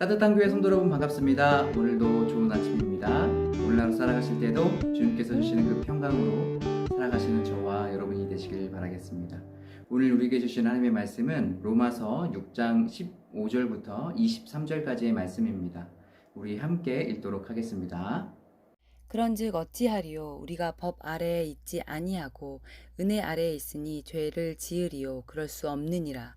따뜻한 교회 성도 여러분 반갑습니다. 오늘도 좋은 아침입니다. 오늘 살아가실 때도 주님께서 주시는 그 평강으로 살아가시는 저와 여러분이 되시길 바라겠습니다. 오늘 우리에게 주신 하나님의 말씀은 로마서 6장 15절부터 23절까지의 말씀입니다. 우리 함께 읽도록 하겠습니다. 그런즉 어찌하리요 우리가 법 아래에 있지 아니하고 은혜 아래에 있으니 죄를 지으리요 그럴 수 없느니라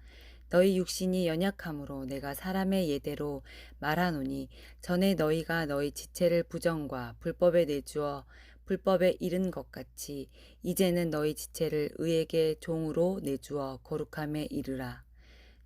너희 육신이 연약함으로 내가 사람의 예대로 말하노니 전에 너희가 너희 지체를 부정과 불법에 내주어 불법에 이른 것 같이 이제는 너희 지체를 의에게 종으로 내주어 거룩함에 이르라.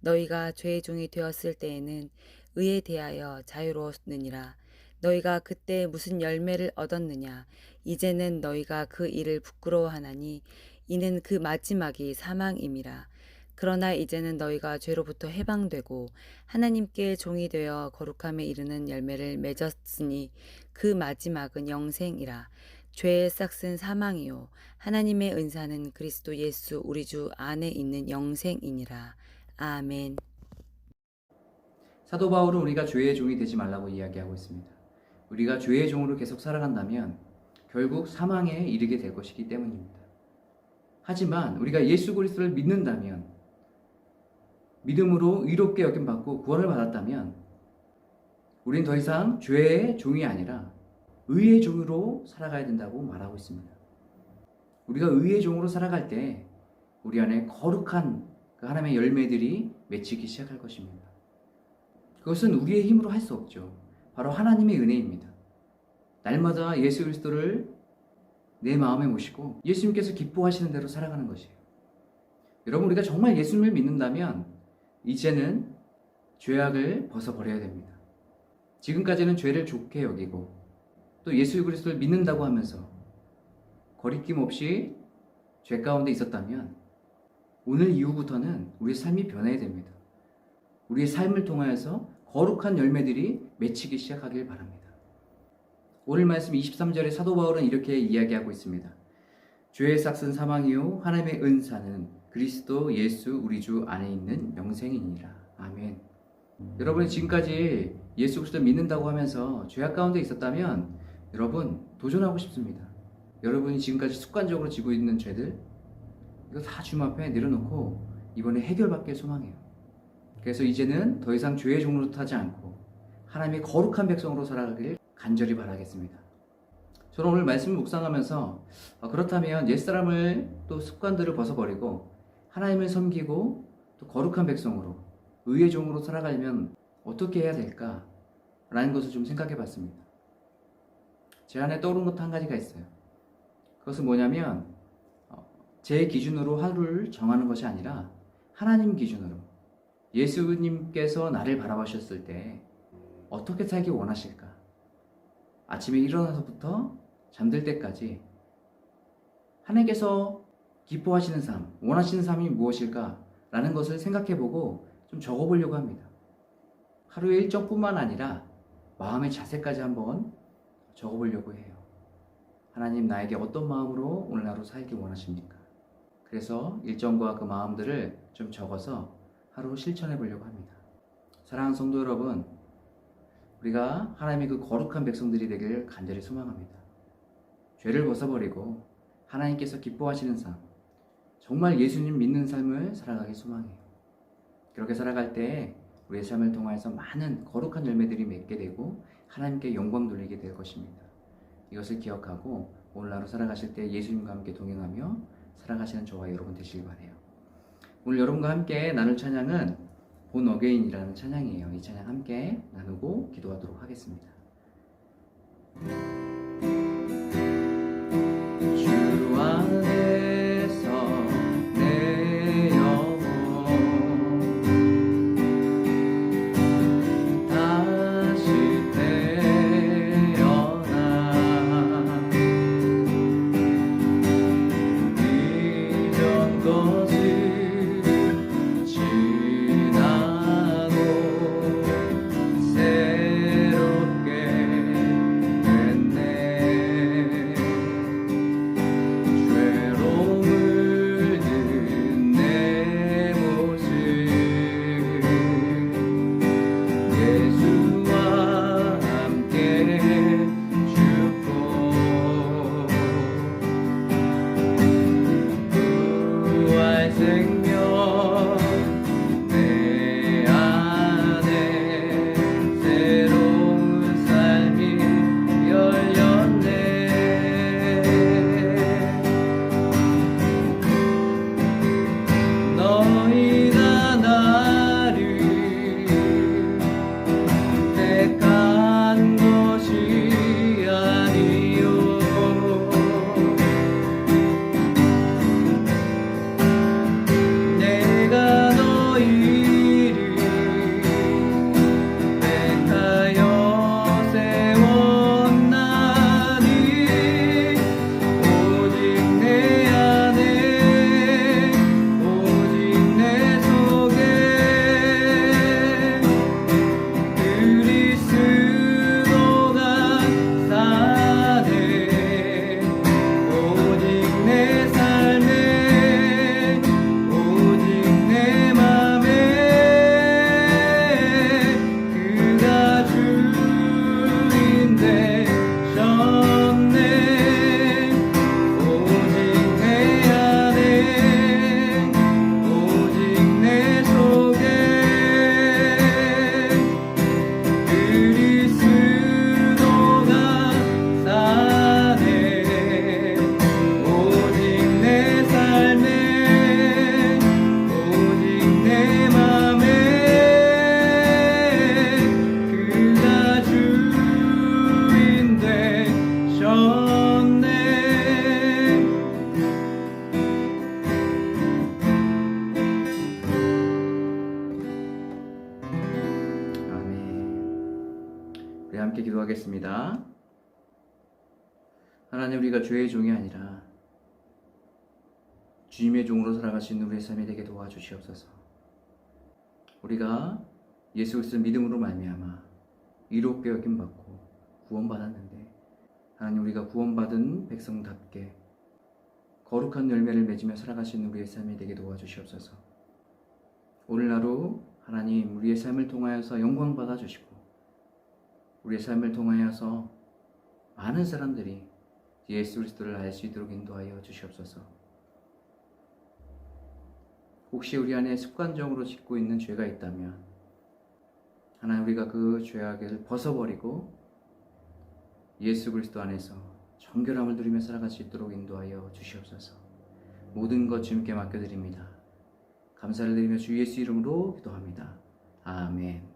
너희가 죄의 종이 되었을 때에는 의에 대하여 자유로웠느니라. 너희가 그때 무슨 열매를 얻었느냐? 이제는 너희가 그 일을 부끄러워하나니 이는 그 마지막이 사망임이라. 그러나 이제는 너희가 죄로부터 해방되고 하나님께 종이 되어 거룩함에 이르는 열매를 맺었으니 그 마지막은 영생이라. 죄의 싹은 사망이요 하나님의 은사는 그리스도 예수 우리 주 안에 있는 영생이니라. 아멘. 사도 바울은 우리가 죄의 종이 되지 말라고 이야기하고 있습니다. 우리가 죄의 종으로 계속 살아간다면 결국 사망에 이르게 될 것이기 때문입니다. 하지만 우리가 예수 그리스도를 믿는다면 믿음으로 의롭게 여김 받고 구원을 받았다면 우리는 더 이상 죄의 종이 아니라 의의 종으로 살아가야 된다고 말하고 있습니다. 우리가 의의 종으로 살아갈 때 우리 안에 거룩한 그 하나님의 열매들이 맺히기 시작할 것입니다. 그것은 우리의 힘으로 할 수 없죠. 바로 하나님의 은혜입니다. 날마다 예수 그리스도를 내 마음에 모시고 예수님께서 기뻐하시는 대로 살아가는 것이에요. 여러분 우리가 정말 예수님을 믿는다면 이제는 죄악을 벗어버려야 됩니다. 지금까지는 죄를 좋게 여기고 또 예수 그리스도를 믿는다고 하면서 거리낌 없이 죄 가운데 있었다면 오늘 이후부터는 우리의 삶이 변해야 됩니다. 우리의 삶을 통하여서 거룩한 열매들이 맺히기 시작하길 바랍니다. 오늘 말씀 23절에 사도 바울은 이렇게 이야기하고 있습니다. 죄의 싹은 사망이요 하나님의 은사는 그리스도 예수 우리 주 안에 있는 영생이니라. 아멘. 여러분이 지금까지 예수 그리스도 믿는다고 하면서 죄악 가운데 있었다면 여러분 도전하고 싶습니다. 여러분이 지금까지 습관적으로 지고 있는 죄들 이거 다 주님 앞에 내려놓고 이번에 해결받길 소망해요. 그래서 이제는 더 이상 죄의 종으로 타지 않고 하나님의 거룩한 백성으로 살아가길 간절히 바라겠습니다. 저는 오늘 말씀을 묵상하면서 어, 그렇다면 옛사람을 또 습관들을 벗어버리고 하나님을 섬기고 또 거룩한 백성으로 의의 종으로 살아가려면 어떻게 해야 될까? 라는 것을 좀 생각해 봤습니다. 제 안에 떠오른 것한 가지가 있어요. 그것은 뭐냐면 어, 제 기준으로 하루를 정하는 것이 아니라 하나님 기준으로 예수님께서 나를 바라보셨을 때 어떻게 살기 원하실까? 아침에 일어나서부터 잠들 때까지 하나님께서 기뻐하시는 삶, 원하시는 삶이 무엇일까? 라는 것을 생각해 보고 좀 적어 보려고 합니다. 하루의 일정뿐만 아니라 마음의 자세까지 한번 적어 보려고 해요. 하나님 나에게 어떤 마음으로 오늘 하루 살기 원하십니까? 그래서 일정과 그 마음들을 좀 적어서 하루 실천해 보려고 합니다. 사랑하는 성도 여러분, 우리가 하나님의 그 거룩한 백성들이 되길 간절히 소망합니다. 죄를 벗어버리고 하나님께서 기뻐하시는 삶, 정말 예수님 믿는 삶을 살아가길 소망해요. 그렇게 살아갈 때 우리의 삶을 통하여서 많은 거룩한 열매들이 맺게 되고 하나님께 영광 돌리게 될 것입니다. 이것을 기억하고 오늘 하루 살아가실 때 예수님과 함께 동행하며 살아가시는 저와 여러분 되시길 바래요. 오늘 여러분과 함께 나눌 찬양은 본 어게인이라는 찬양이에요. 이 찬양 함께 나누고 기도하도록 하겠습니다. 기도하겠습니다. 하나님 우리가 죄의 종이 아니라 주님의 종으로 살아갈 수 있는 우리의 삶이 되게 도와주시옵소서. 우리가 예수 그리스도 믿음으로 말미암아 이롭게 여김 받고 구원 받았는데 하나님 우리가 구원 받은 백성답게 거룩한 열매를 맺으며 살아갈 수 있는 우리의 삶이 되게 도와주시옵소서. 오늘 하루 하나님 우리의 삶을 통하여서 영광 받아 주시고 우리의 삶을 통하여서 많은 사람들이 예수 그리스도를 알 수 있도록 인도하여 주시옵소서. 혹시 우리 안에 습관적으로 짓고 있는 죄가 있다면 하나님 우리가 그 죄악을 벗어버리고 예수 그리스도 안에서 정결함을 누리며 살아갈 수 있도록 인도하여 주시옵소서. 모든 것 주님께 맡겨드립니다. 감사를 드리며 주 예수 이름으로 기도합니다. 아멘.